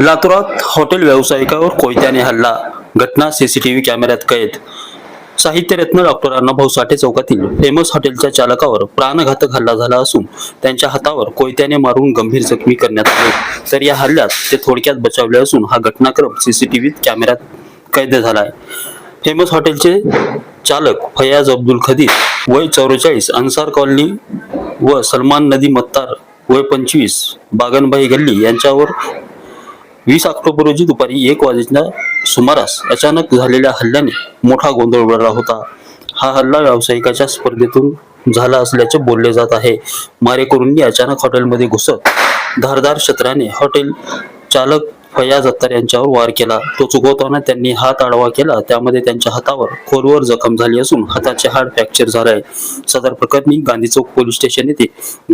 लातूरात हॉटेल व्यावसायिकावर कोयत्याने हल्ला. घटना सीसीटीव्ही कॅमेऱ्यात कैद. साहित्यरत्न डॉक्टर अण्णाभाऊ साठे चौकातील फेमस हॉटेलच्या चालकावर प्राणघातक हल्ला झाला असून त्यांच्या हातावर कोयत्याने मारून गंभीर जखमी करण्यात आले. तर या हल्ल्यात ते थोडक्यात बचावले असून हा घटनाक्रम सीसीटीव्हीत कॅमेऱ्यात कैद झाला आहे फेमस हॉटेलचे चालक फयाज अब्दुल खदीर वय चौवेचाळीस अन्सार कॉलनी व सलमान नदी मत्तार वय पंचवीस बागनबाई गल्ली यांच्यावर वीस ऑक्टोबर रोजी दुपारी एक वाजेच्या सुमारास अचानक झालेल्या हल्ल्याने मोठा गोंधळ उडाला होता. हा हल्ला व्यावसायिकाच्या स्पर्धेतून झाला असल्याचे बोलले जात आहे. मारेकरूंनी अचानक हॉटेलमध्ये घुसत धारदार शस्त्राने हॉटेल चालक फयाज अत्तार यांच्यावर वार केला. तो चुकवताना त्यांनी हात आडवा केला. त्यामध्ये त्यांच्या हातावर खोलवर जखम झाली असून हाताचे हाड फ्रॅक्चर झाले आहे सदर प्रकरणी गांधी चौक पोलीस स्टेशन येथे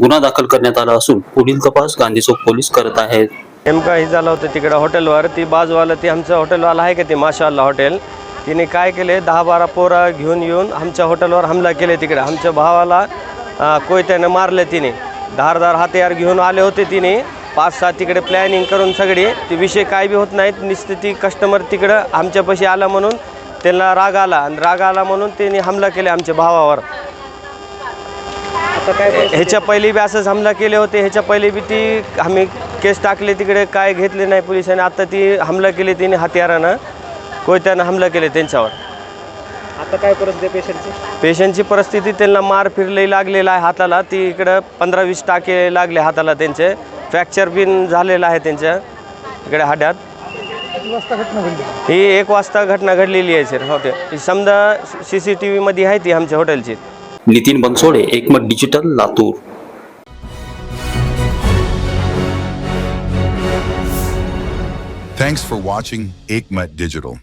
गुन्हा दाखल करण्यात आला असून पुढील तपास गांधी चौक पोलीस करत आहेत. नेमका हे झालं होतं तिकडं हॉटेलवर. ती बाजूवाला ती आमचं हॉटेलवाला आहे का ती? माशाल्ला हॉटेल. तिने काय केले? दहा बारा पोरा घेऊन येऊन आमच्या हॉटेलवर हमला केले तिकडे. आमच्या भावाला कोयत्यानं मारलं तिने. धारदार हातयार घेऊन आले होते तिने. पाच सहा तिकडे प्लॅनिंग करून सगळी. ते विषय काय बी होत नाहीत. नुसते ती कस्टमर तिकडं आमच्यापाशी आला म्हणून त्यांना राग आला. आणि राग आला म्हणून त्यांनी हमला केले आमच्या भावावर. ह्याच्या पहिले बी असंच हमला केले होते ह्याच्या पहिले बी ती आम्ही केस टाकले तिकडे काय घेतले नाही पोलिसांनी आता ती हमला केली तिने हत्यारानं. कोयत्यानं हमला केले त्यांच्यावर. आता काय परिस्थिती पेशंटची? पेशंटची परिस्थिती त्यांना मार फिरले लागलेला आहे हाताला. ती इकडं पंधरा वीस टाके लागले हाताला त्यांचे. फ्रॅक्चर बिन झालेलं आहे त्यांच्या इकडे हाड्यात. ही एक वाजता घटना घडलेली आहे सर हॉटेल ही समजा सी सी टी व्हीमध्ये आहे ती आमच्या हॉटेलची Nitin Bansode Ekmat digital Latur Thanks for watching Aikmat Digital.